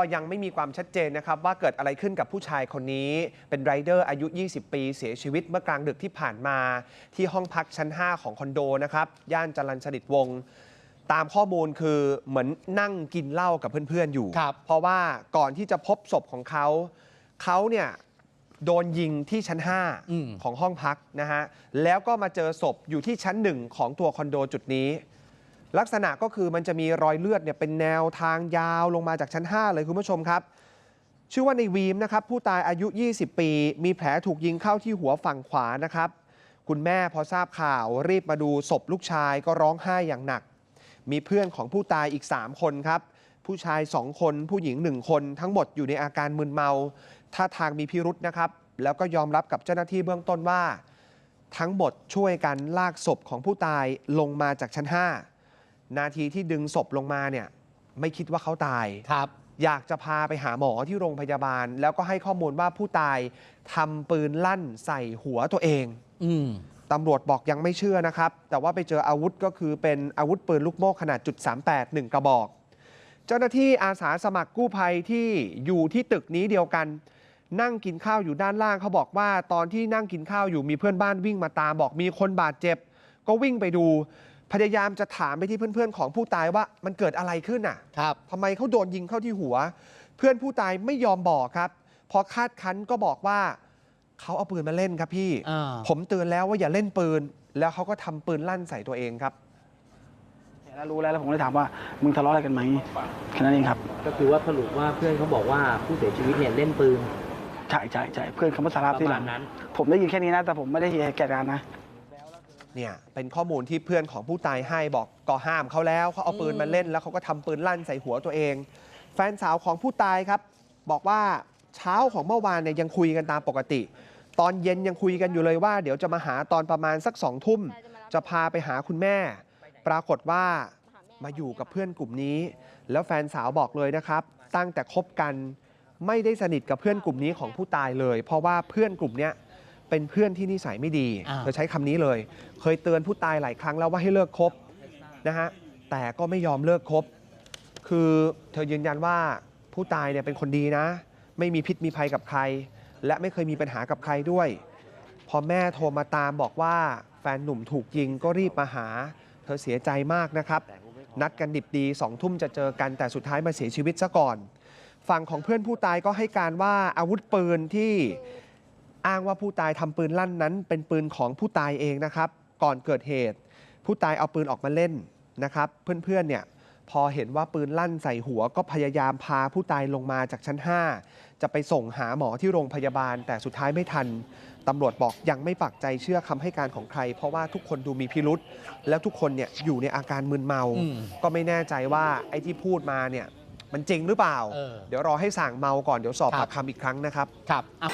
ก็ยังไม่มีความชัดเจนนะครับว่าเกิดอะไรขึ้นกับผู้ชายคนนี้ เป็นไรเดอร์อายุ 20 ปีเสียชีวิตเมื่อกลางดึกที่ผ่านมา ที่ห้องพักชั้น 5 ของคอนโดนะครับย่านจรัญสนิทวงศ์ตามข้อมูลคือเหมือนนั่งกินเหล้ากับเพื่อนๆอยู่ครับเพราะว่าก่อนที่จะพบศพของเขา เขาเนี่ยโดนยิงที่ชั้นอืม5ของห้องพักนะฮะแล้วก็มาเจอศพอยู่ที่ชั้นหนึ่งของตัวคอนโดจุดนี้ ลักษณะก็คือมันจะมีรอยเลือดเนี่ยเป็นแนวทางยาวลงมาจากชั้น 5 เลยคุณผู้ชมครับ ชื่อว่าในวีมนะครับผู้ตายอายุ 20 ปี มีแผลถูกยิงเข้าที่หัวฝั่งขวานะครับ คุณแม่พอทราบข่าวรีบมาดูศพลูกชายก็ร้องไห้อย่างหนัก มีเพื่อนของผู้ตายอีก 3 คนครับ ผู้ชาย 2 คนผู้หญิง 1 คน ทั้งหมดอยู่ในอาการมึนเมาท่าทางมีพิรุษนะครับ แล้วก็ยอมรับกับเจ้าหน้าที่เบื้องต้นว่า ทั้งหมดช่วยกันลากศพของผู้ตายลงมาจากชั้น 5 นาทีที่ดึงศพลงมาเนี่ยไม่คิดว่าเขาตาย ครับ อยากจะพาไปหาหมอที่โรงพยาบาล แล้วก็ให้ข้อมูลว่าผู้ตายทำปืนลั่นใส่หัวตัวเอง อืม ตำรวจบอกยังไม่เชื่อนะครับ แต่ว่าไปเจออาวุธก็คือเป็นอาวุธปืนลูกโม่ขนาดจุด38 1กระบอก เจ้าหน้าที่อาสาสมัครกู้ภัยที่อยู่ที่ตึกนี้เดียวกัน นั่งกินข้าวอยู่ด้านล่างเขาบอกว่า ตอนที่นั่งกินข้าวอยู่มีเพื่อนบ้านวิ่งมาตามบอกมีคนบาดเจ็บ ก็วิ่งไปดู พยายามจะถามไปที่เพื่อนๆ ของผู้ตายว่ามันเกิดอะไรขึ้นอะครับทำไมเขาโดนยิงเข้าที่หัว เพื่อนผู้ตายไม่ยอมบอกครับพอคาดคั้นก็บอกว่าเขาเอาปืนมาเล่นครับพี่ อ่า ผมเตือนแล้วว่าอย่าเล่นปืน แล้วเขาก็ทำปืนลั่นใส่ตัวเองครับ แล้วรู้แล้วแล้วผมก็เลยถามว่ามึงทะเลาะอะไรกันไหมแค่นั้นเองครับก็คือว่าสรุปว่าเพื่อนเขาบอกว่าผู้เสียชีวิตเนี่ยเล่นปืนใช่ใช่ใช่เพื่อนเขามาสารปภาพที่ระหมาลัณงนั้น ผมได้ยินแค่นี้นะ แต่ผมไม่ได้เห็นเหตุการณ์นะ เนี่ยเป็นข้อมูลที่เพื่อนของผู้ตายให้บอกก็ห้ามเขาแล้วเขาเอาปืนมาเล่นแล้วเขาก็ทำปืนลั่นใส่หัวตัวเอง แฟนสาวของผู้ตายครับ บอกว่าเช้าของเมื่อวานเนี่ยยังคุยกันตามปกติ ตอนเย็นยังคุยกันอยู่เลยว่า เดี๋ยวจะมาหาตอนประมาณสักสองทุ่ม จะพาไปหาคุณแม่ ปรากฏว่ามาอยู่กับเพื่อนกลุ่มนี้ แล้วแฟนสาวบอกเลยนะครับ ตั้งแต่คบกันไม่ได้สนิทกับเพื่อนกลุ่มนี้ของผู้ตายเลย เพราะว่าเพื่อนกลุ่มเนี้ย เป็นเพื่อนที่นิสัยไม่ดีอ้าวเธอใช้คำนี้เลย เคยเตือนผู้ตายหลายครั้งแล้วว่าให้เลิกคบนะฮะแต่ก็ไม่ยอมเลิกคบ คือเธอยืนยันว่าผู้ตายเนี่ยเป็นคนดีนะ ไม่มีพิษมีภัยกับใคร และไม่เคยมีปัญหากับใครด้วย พอแม่โทรมาตามบอกว่าแฟนหนุ่มถูกยิงก็รีบมาหา เธอเสียใจมากนะครับ นัดกันดิบดีสองทุ่มจะเจอกันแต่สุดท้ายมาเสียชีวิตซะก่อน ฝั่งของเพื่อนผู้ตายก็ให้การว่าอาวุธปืนที่ อ้างว่าผู้ตายทำปืนลั่นนั้น เป็นปืนของผู้ตายเองนะครับ ก่อนเกิดเหตุ ผู้ตายเอาปืนออกมาเล่นนะครับ เพื่อนๆเนี่ยพอเห็นว่าปืนลั่นใส่หัวก็พยายามพาผู้ตายลงมาจากชั้น 5 จะไปส่งหาหมอที่โรงพยาบาล แต่สุดท้ายไม่ทันตำรวจบอกยังไม่ปักใจเชื่อคำให้การของใคร เพราะว่าทุกคนดูมีพิรุษแล้วทุกคนเนี่ยอยู่ในอาการมึนเมาอืมก็ไม่แน่ใจว่าไอ้ที่พูดมาเนี่ยมันจริงหรือเปล่าเออเดี๋ยวรอให้สั่งเมาก่อนเดี๋ยวสอบครัปาบกคำอีกครั้งนะครับครับอะ